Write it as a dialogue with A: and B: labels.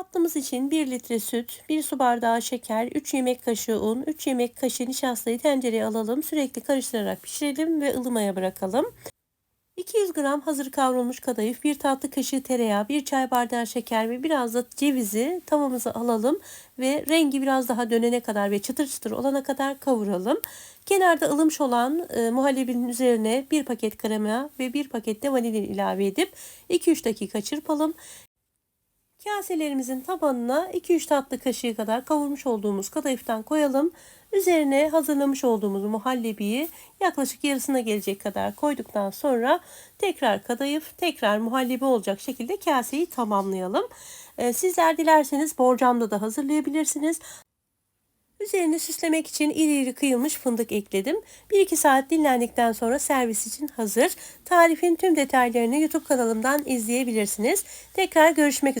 A: Tatlımız için 1 litre süt, 1 su bardağı şeker, 3 yemek kaşığı un, 3 yemek kaşığı nişastayı tencereye alalım. Sürekli karıştırarak pişirelim ve ılımaya bırakalım. 200 gram hazır kavrulmuş kadayıf, 1 tatlı kaşığı tereyağı, 1 çay bardağı şeker ve biraz da cevizi tavamıza alalım ve rengi biraz daha dönene kadar ve çıtır çıtır olana kadar kavuralım. Kenarda ılımış olan e, muhallebinin üzerine 1 paket krema ve 1 paket de vanilin ilave edip 2-3 dakika çırpalım. Kaselerimizin tabanına 2-3 tatlı kaşığı kadar kavurmuş olduğumuz kadayıftan koyalım. Üzerine hazırlamış olduğumuz muhallebiyi yaklaşık yarısına gelecek kadar koyduktan sonra tekrar kadayıf, tekrar muhallebi olacak şekilde kaseyi tamamlayalım. Ee, sizler dilerseniz borcamda da hazırlayabilirsiniz. Üzerini süslemek için iri iri kıyılmış fındık ekledim. 1-2 saat dinlendikten sonra servis için hazır. Tarifin tüm detaylarını YouTube kanalımdan izleyebilirsiniz. Tekrar görüşmek üzere.